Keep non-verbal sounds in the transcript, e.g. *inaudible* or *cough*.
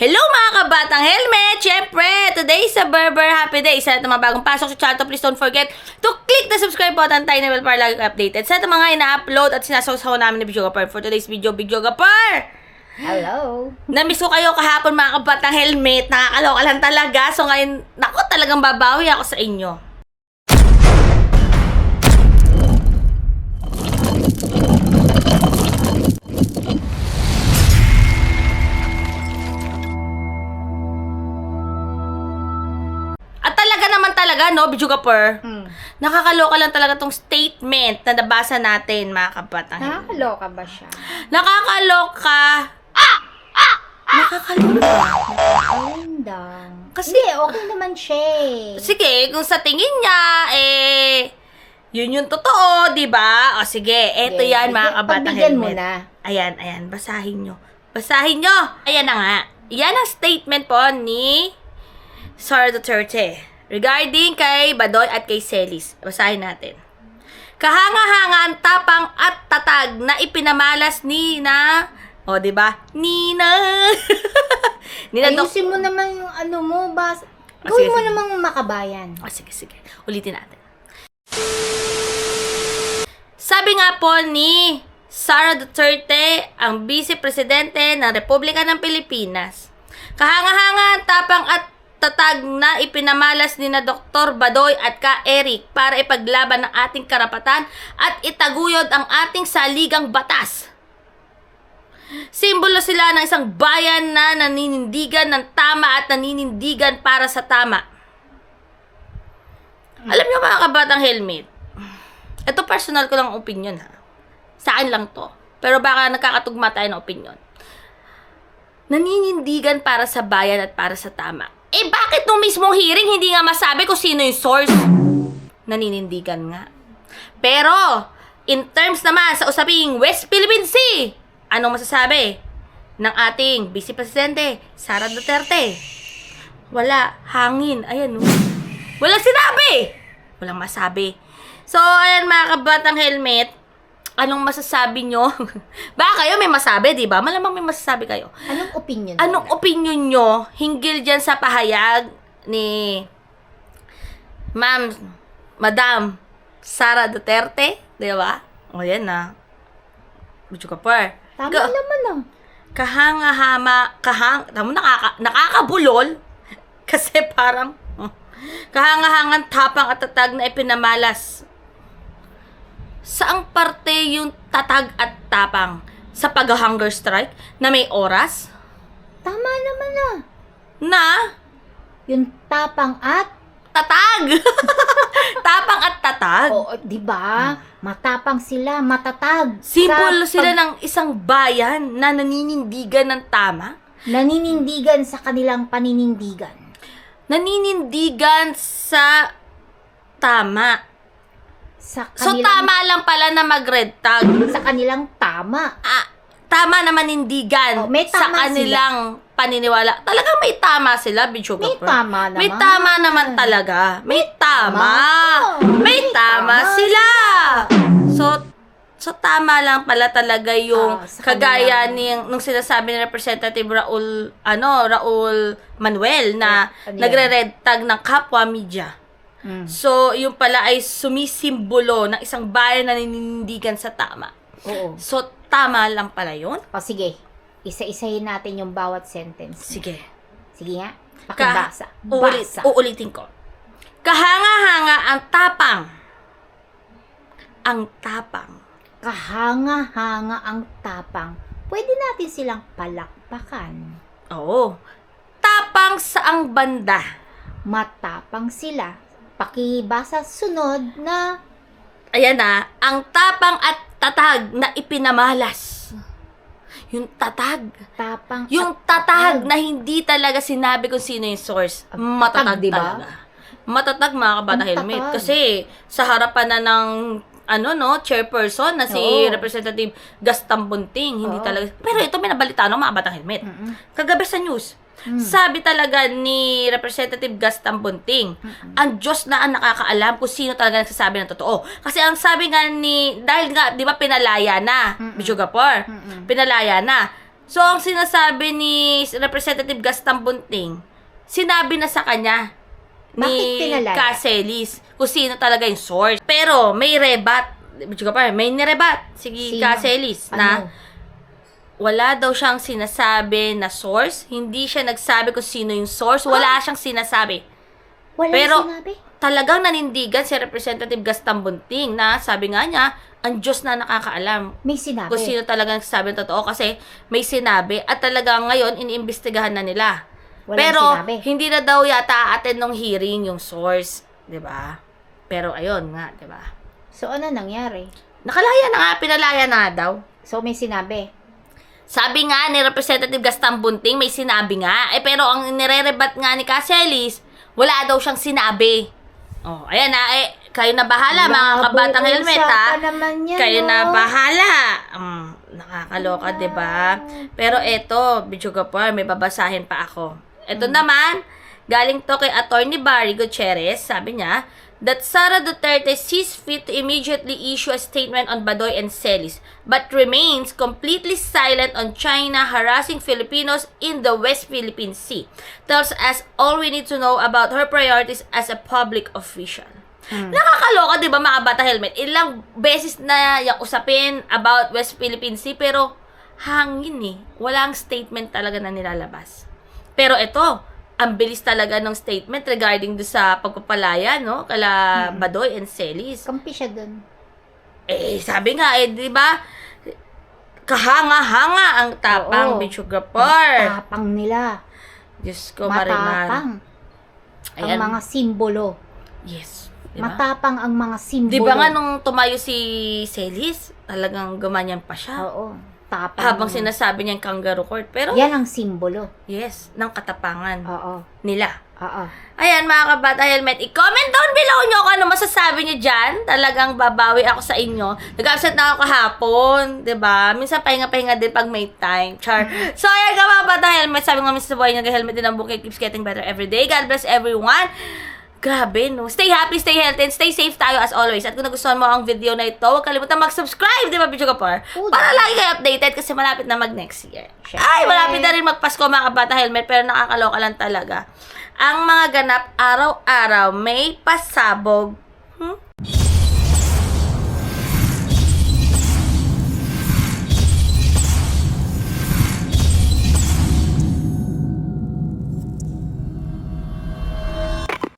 Hello mga kabatang helmet! Siyempre, today is a Berber Happy Day. Sa lahat ng mga bagong pasok sa channel, please don't forget to click the subscribe button tayo na bell para lagi updated. Sa lahat ng mga ina-upload at sinasawsaw namin ni Bijoga For today's video, Bijoga Par! Hello. Namiss ko kayo kahapon mga kabatang helmet. Nakakaloka lang talaga. So ngayon, naku, talagang babawi ako sa inyo. Talaga no, Bijugapur? Hmm. Nakakaloka lang talaga tong statement na nabasa natin, mga kabatang helmet. Nakakaloka ba siya? Nakakaloka. Nakakaloka. Nakakalandang. Kasi- Hindi, okay naman siya eh. Sige, kung sa tingin niya, eh, yun yung totoo, di ba? O sige, eto Sige, yan, mga kabatang pagbigyan mo helmet. na. Ayan, ayan, basahin nyo. Basahin nyo! Ayan na nga. Yan ang statement po ni Sara Duterte regarding kay Badoy at kay Celis. Basahin natin. Kahanga-hanga ang tapang at tatag na ipinamalas ni na o, di ba? Nina. *laughs* Nina Ayusin mo naman yung ano mo, bas. Ah, Gawin sige, mo sige. namang makabayan. Ah, sige, sige. Ulitin natin. Sabi nga po ni Sara Duterte, ang Vice Presidente ng Republika ng Pilipinas. Kahanga-hanga ang tapang at tatag na ipinamalas ni na Dr. Badoy at ka Eric para ipaglaban ang ating karapatan at itaguyod ang ating saligang batas. Simbolo sila ng isang bayan na naninindigan ng tama at naninindigan para sa tama. Alam niyo mga kabatang helmet, ito personal ko lang opinion ha. Sa akin lang to. Pero baka nakakatugma tayo ng opinion. Naninindigan para sa bayan at para sa tama. Eh bakit nung mismong hearing hindi nga masabi kung sino yung source? Naninindigan nga. Pero, in terms naman sa usaping West Philippine Sea, anong masasabi ng ating Vice Presidente, Sara Duterte? Wala, hangin. Ayan, oh. Walang sinabi! Walang masabi. So, ayan mga kabatang helmet, anong masasabi nyo? *laughs* Baka kayo may masabi, di ba? Malamang may masasabi kayo. Anong opinion Anong mo? opinion nyo hinggil dyan sa pahayag ni Ma'am, Madam Sara Duterte? Di ba? O yan na. Budyo ka pa. Tama Ga- naman ah. kahanga-hama, kahang, tamo nakaka, nakakabulol. *laughs* Kasi parang, oh, kahangahangan tapang at tatag na ipinamalas. Saang parte yung tatag at tapang? Sa pag-hunger strike na may oras? Tama naman ah. Na Yung tapang at, tatag! *laughs* tapang at tatag. o, di ba? Matapang sila, matatag. Simbolo Sa sila ng isang bayan na naninindigan ng tama. Naninindigan sa kanilang paninindigan. Naninindigan sa tama. Sa So, kanilang, tama lang pala na mag-red tag. Sa kanilang tama. Ah, tama na manindigan Oh, may sa tama kanilang paniniwala. Talagang may tama sila, Bichuga May tama naman. May tama naman talaga. May tama. tama. May May tama tama sila. So, so tama lang pala talaga yung Ah, sa kagaya kanilang- ni nung sinasabi ni Representative Raul ano Raul Manuel na Ano yan? nagre-red tag ng kapwa media. Mm. So, yung pala ay sumisimbolo ng isang bayan na ninindigan sa tama. Oo. So, tama lang pala yun? O sige, isa-isahin natin yung bawat sentence. Sige. Sige nga, pakibasa. Uulit, Basa. uulitin ko. Kahanga-hanga ang tapang. Ang tapang. Kahanga-hanga ang tapang. Pwede natin silang palakpakan. Oo. Tapang sa ang banda. Matapang sila. Pakibasa sunod na Ayan na, ang tapang at tatag na ipinamalas. Yung tatag. tapang Yung at tatag na hindi talaga sinabi kung sino yung source. Ang Matatag tatag, di ba? talaga. Matatag mga kabata helmet. tatag. Kasi sa harapan na ng ano no, chairperson na si Oo. Representative Gaston Bunting, hindi Oo. talaga. Pero ito may nabalita no, mga batang helmet. Mm-mm. Kagabi sa news, Mm. sabi talaga ni Representative Gaston Bunting, ang Diyos na ang nakakaalam kung sino talaga nagsasabi ng totoo. Kasi ang sabi nga ni, dahil nga, di ba pinalaya na, Mm-mm. Bichugapor, Mm-mm. pinalaya na. So, ang sinasabi ni Representative Gaston Bunting, sinabi na sa kanya ni? Caselis kung sino talaga yung source. Pero, may rebat. Pa, may nirebat si Sino? Caselis na Ano? Wala daw siyang sinasabi na source. Hindi siya nagsabi kung sino yung source. Wala siyang sinasabi. Wala Pero- sinabi. Talagang nanindigan si Representative Gaston Bunting na sabi nga niya, ang Diyos na nakakaalam May sinabi. kung sino talaga nagsasabi ng totoo kasi may sinabi at talagang ngayon iniimbestigahan na nila. Walang Pero sinabi. hindi na daw yata attend ng hearing yung source, 'di ba? Pero ayun nga, 'di ba? So, ano nangyari? Nakalaya na nga, pinalaya na nga daw. So, may sinabi. Sabi nga ni Representative Gaston Bunting, may sinabi nga. Eh, pero ang nirerebat nga ni Caselis, wala daw siyang sinabi. Oh, ayan na, eh, kayo na bahala, mga kabatang helmet, ha? Naman yan, Kayo na no? bahala. Um, nakakaloka, di ba? Pero eto, Bichuga Par, may babasahin pa ako. Eto naman, galing to kay Attorney Barry Gutierrez, sabi niya, that Sara Duterte sees fit to immediately issue a statement on Badoy and Celis, but remains completely silent on China harassing Filipinos in the West Philippine Sea. Tells us all we need to know about her priorities as a public official. Nakakaloka, di ba, mga bata helmet? Ilang beses na yung usapin about West Philippine Sea, pero hangin eh. Walang statement talaga na nilalabas. Pero ito, ang bilis talaga ng statement regarding do sa pagpapalaya, no? Kala Badoy and Celis. Kampi siya dun. Eh, sabi nga, eh, di ba? Kahanga-hanga ang tapang Oo. Bichugapar. Tapang nila. Diyos ko, Marimar. Matapang. Ang Ayan. mga simbolo. Yes. Diba? Matapang ang mga simbolo. Di ba nga nung tumayo si Celis, talagang gumanyan pa siya. Oo. Tapang. Habang sinasabi niya yung kangaroo court. Pero, Yan ang simbolo. yes, ng katapangan Oo. nila. Oo. Ayan, mga kabata helmet, i-comment down below nyo kung ano masasabi nyo dyan. Talagang babawi ako sa inyo. Nag-absent na ako kahapon, 'di ba? Minsan pahinga-pahinga din pag may time. Char. *laughs* So, ayan ka mga kabata helmet. Sabi nga Mr. Boy, nag-helmet din ang bukid. Keeps getting better every day. God bless everyone. Grabe, no? Stay happy, stay healthy, and stay safe tayo as always. At kung nagustuhan mo ang video na ito, huwag kalimutan mag-subscribe, di ba, Bicho Kapar? Para lagi kayo updated kasi malapit na mag-next year. Syempre. Ay, malapit na rin magpasko mga kabata helmet, pero nakakaloka lang talaga. Ang mga ganap araw-araw may pasabog